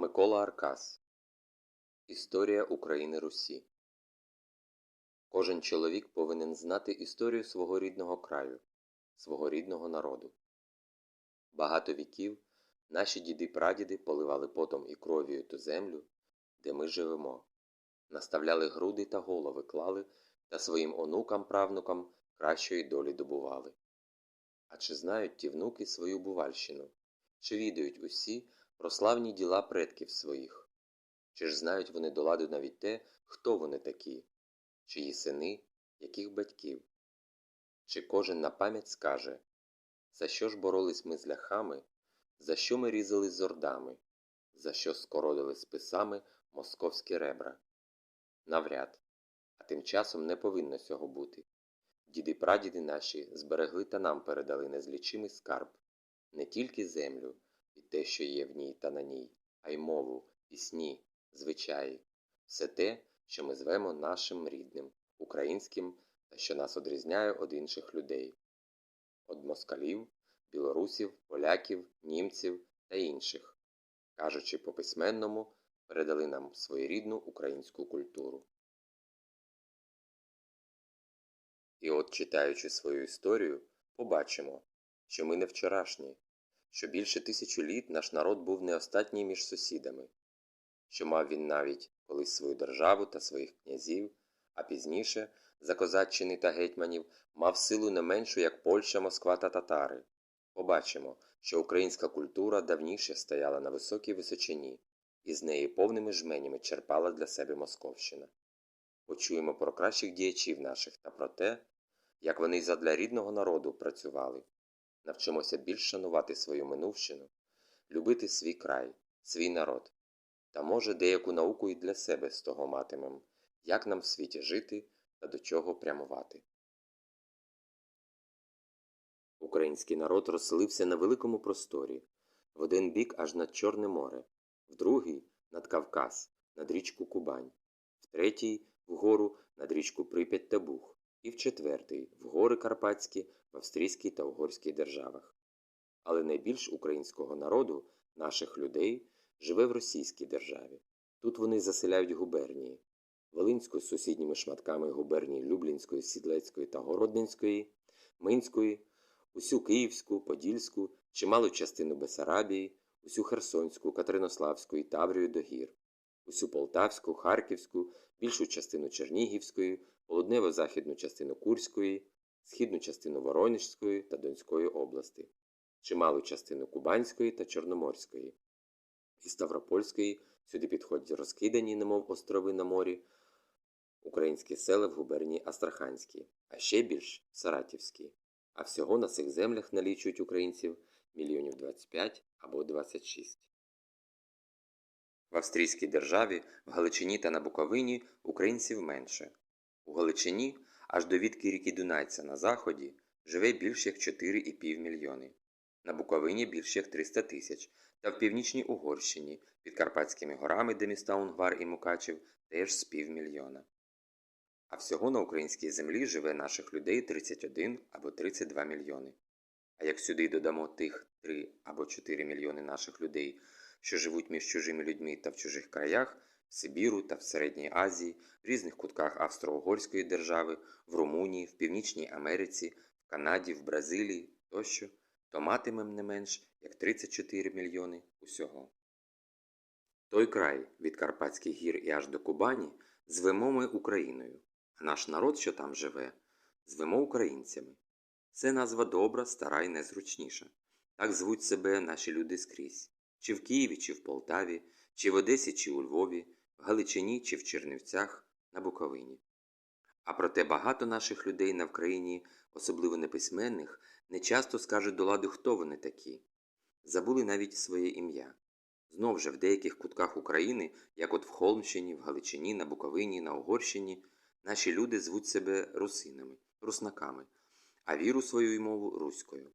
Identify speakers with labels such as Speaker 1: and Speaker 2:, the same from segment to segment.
Speaker 1: Микола Аркас Історія України Русі Кожен чоловік повинен знати історію свого рідного краю, свого рідного народу. Багато віків наші діди-прадіди поливали потом і кров'ю ту землю, де ми живемо, наставляли груди та голови клали та своїм онукам-правнукам кращої долі добували. А чи знають ті внуки свою бувальщину? Чи відають усі про славні діла предків своїх? Чи ж знають вони до ладу навіть те, хто вони такі, чиї сини, яких батьків? Чи кожен на пам'ять скаже, за що ж боролись ми з ляхами, за що ми різали з ордами, за що скородили списами московські ребра? Навряд, а тим часом не повинно цього бути. Діди-прадіди наші зберегли та нам передали незлічимий скарб, не тільки землю і те, що є в ній та на ній, а й мову, пісні, звичаї, все те, що ми звемо нашим рідним, українським та що нас одрізняє від інших людей, від москалів, білорусів, поляків, німців та інших, кажучи по письменному, передали нам своєрідну українську культуру. І от, читаючи свою історію, побачимо, що ми не вчорашні, що більше тисячу літ наш народ був не остатній між сусідами, що мав він навіть колись свою державу та своїх князів, а пізніше, за козаччини та гетьманів, мав силу не меншу, як Польща, Москва та татари. Побачимо, що українська культура давніше стояла на високій височині, і з неї повними жменями черпала для себе Московщина. Почуємо про кращих діячів наших та про те, як вони задля рідного народу працювали. Навчимося більш шанувати свою минувщину, любити свій край, свій народ, та, може, деяку науку і для себе з того матимем, як нам в світі жити та до чого прямувати. Український народ розселився на великому просторі, в один бік аж над Чорне море, в другий над Кавказ, над річку Кубань, в третій вгору над річку Прип'ять та Буг, і в четвертий в гори Карпатські в Австрійській та Угорській державах. Але найбільш українського народу, наших людей, живе в Російській державі. Тут вони заселяють губернії Волинську з сусідніми шматками губернії Люблінської, Сідлецької та Городненської, Минської, усю Київську, Подільську, чималу частину Бесарабії, усю Херсонську, Катеринославську і Таврію до гір, усю Полтавську, Харківську, більшу частину Чернігівської, полуднево-західну частину Курської, східну частину Воронежської та Донської області, чималу частину Кубанської та Чорноморської. І Ставропольської сюди підходять розкидані, немов острови на морі, українські села в губернії Астраханській, а ще більш Саратівській. А всього на цих землях налічують українців мільйонів 25 або 26. В Австрійській державі, в Галичині та на Буковині українців менше. У Галичині аж до відки ріки Дунайця на заході живе більш як 4,5 мільйони, на Буковині більш як 300 тисяч, та в північній Угорщині під Карпатськими горами, де міста Унгвар і Мукачев, теж з півмільйона. А всього на українській землі живе наших людей 31 або 32 мільйони. А як сюди додамо тих 3 або 4 мільйони наших людей, що живуть між чужими людьми та в чужих краях, в Сибіру та в Середній Азії, в різних кутках Австро-Угорської держави, в Румунії, в Північній Америці, в Канаді, в Бразилії тощо, то матимем не менш як 34 мільйони усього. Той край від Карпатських гір і аж до Кубані звемо ми Україною, а наш народ, що там живе, звемо українцями. Це назва добра, стара і незручніша. Так звуть себе наші люди скрізь чи в Києві, чи в Полтаві, чи в Одесі, чи у Львові, в Галичині, чи в Чернівцях, на Буковині. А проте багато наших людей на Вкраїні, особливо неписьменних, не часто скажуть до ладу, хто вони такі. Забули навіть своє ім'я. Знов же в деяких кутках України, як от в Холмщині, в Галичині, на Буковині, на Угорщині, наші люди звуть себе русинами, руснаками, а віру свою і мову руською.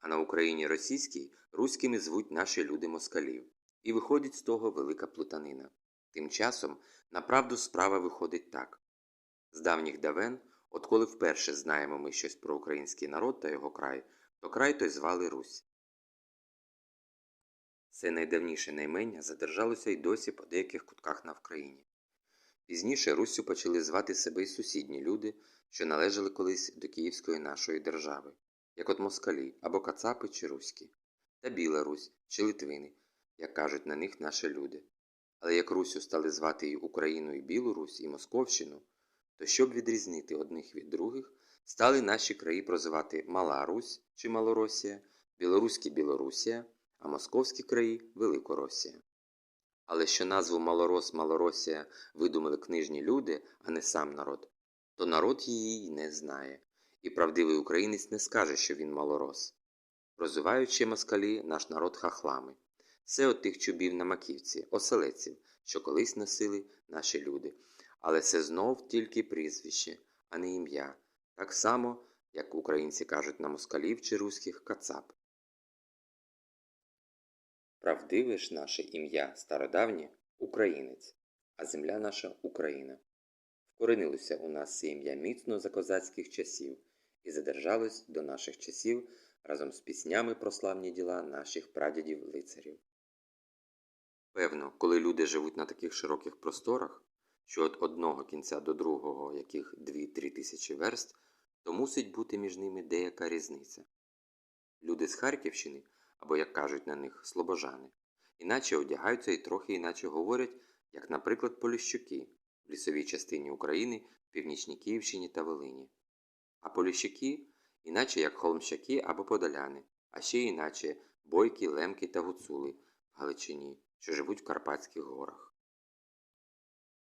Speaker 1: А на Україні російській руськими звуть наші люди москалів. І виходить з того велика плутанина. Тим часом, направду, справа виходить так. З давніх давен, от коли вперше знаємо ми щось про український народ та його край, то край той звали Русь. Це найдавніше наймення задержалося й досі по деяких кутках на Вкраїні. Пізніше Руссю почали звати себе й сусідні люди, що належали колись до Київської нашої держави, як от москалі або кацапи чи руські, та Біла Русь чи Литвини, як кажуть на них наші люди. Але як Русю стали звати і Україну, і Білу Русь, і Московщину, то щоб відрізнити одних від других, стали наші краї прозивати Мала Русь чи Малоросія, Білоруські Білорусія, а московські краї Великоросія. Але що назву Малорос Малоросія видумали книжні люди, а не сам народ, то народ її й не знає, і правдивий українець не скаже, що він малорос. Прозиваючи москалі наш народ хахлами. Це от тих чубів на маківці, оселеців, що колись носили наші люди. Але це знов тільки прізвище, а не ім'я, так само, як українці кажуть на москалів чи руських кацап. Правдиве ж наше ім'я стародавнє українець, а земля наша Україна. Вкоренилося у нас це ім'я міцно за козацьких часів і задержалось до наших часів разом з піснями про славні діла наших прадідів лицарів. Певно, коли люди живуть на таких широких просторах, що від одного кінця до другого, яких 2-3 тисячі верст, то мусить бути між ними деяка різниця. Люди з Харківщини, або, як кажуть на них, слобожани, іначе одягаються і трохи іначе говорять, як, наприклад, поліщуки в лісовій частині України, північній Київщині та Волині. А поліщуки іначе як холмщаки або подоляни, а ще іначе бойки, лемки та гуцули в Галичині, що живуть в Карпатських горах.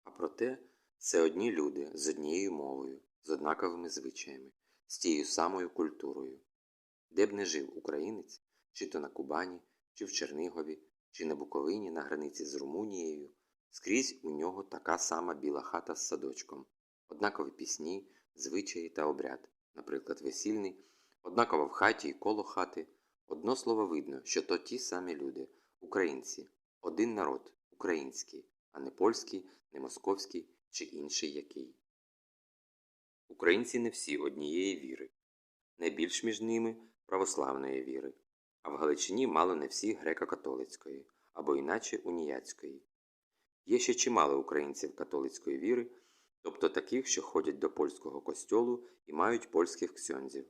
Speaker 1: А проте це одні люди з однією мовою, з однаковими звичаями, з тією самою культурою. Де б не жив українець, чи то на Кубані, чи в Чернигові, чи на Буковині на границі з Румунією, скрізь у нього така сама біла хата з садочком, однакові пісні, звичаї та обряд, наприклад, весільний, однаково в хаті і коло хати. Одно слово видно, що то ті самі люди, українці, один народ, український, а не польський, не московський чи інший який. Українці не всі однієї віри, найбільш між ними православної віри, а в Галичині мало не всі греко-католицької або іначе уніяцької. Є ще чимало українців католицької віри, тобто таких, що ходять до польського костьолу і мають польських ксьонзів,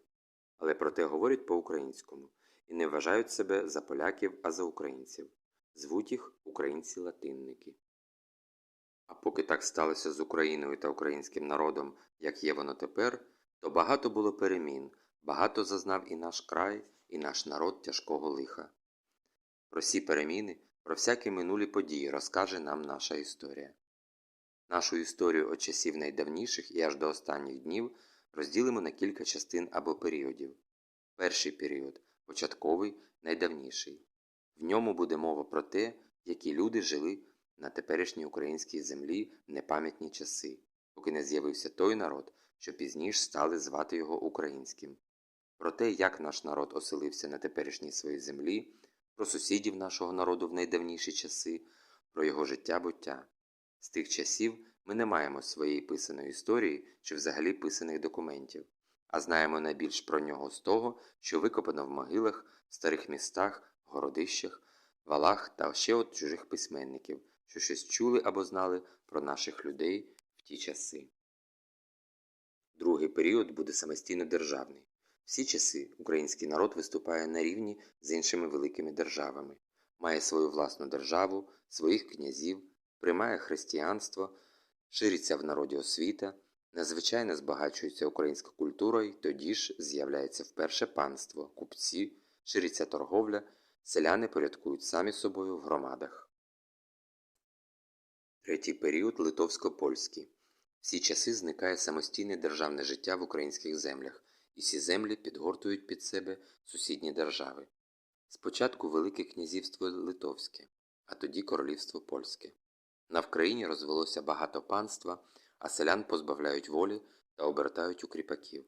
Speaker 1: але проте говорять по-українському і не вважають себе за поляків, а за українців, звуть їх українці-латинники. А поки так сталося з Україною та українським народом, як є воно тепер, то багато було перемін, багато зазнав і наш край, і наш народ тяжкого лиха. Про всі переміни, про всякі минулі події розкаже нам наша історія. Нашу історію від часів найдавніших і аж до останніх днів розділимо на кілька частин або періодів. Перший період початковий, найдавніший. В ньому буде мова про те, які люди жили на теперішній українській землі в непам'ятні часи, поки не з'явився той народ, що пізніше стали звати його українським. Про те, як наш народ оселився на теперішній своїй землі, про сусідів нашого народу в найдавніші часи, про його життя буття. З тих часів ми не маємо своєї писаної історії чи взагалі писаних документів, а знаємо найбільш про нього з того, що викопано в могилах, старих містах, городищах, валах та ще от чужих письменників, що щось чули або знали про наших людей в ті часи. Другий період буде самостійно державний. Всі часи український народ виступає на рівні з іншими великими державами, має свою власну державу, своїх князів, приймає християнство, шириться в народі освіта, надзвичайно збагачується українська культура і тоді ж з'являється вперше панство, купці, шириться торговля, селяни порядкують самі собою в громадах. Третій період литовсько-польський. Всі часи зникає самостійне державне життя в українських землях, і всі землі підгортують під себе сусідні держави. Спочатку Велике князівство Литовське, а тоді Королівство Польське. На Вкраїні розвелося багато панства, а селян позбавляють волі та обертають у кріпаків.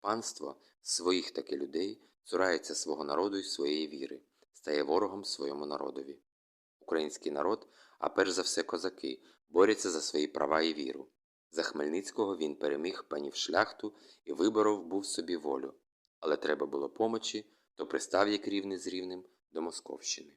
Speaker 1: Панство своїх таки людей цурається свого народу і своєї віри, стає ворогом своєму народові. Український народ, а перш за все козаки, борються за свої права і віру. За Хмельницького він переміг панів шляхту і виборов був собі волю, але треба було помочі, то пристав як рівний з рівним до Московщини.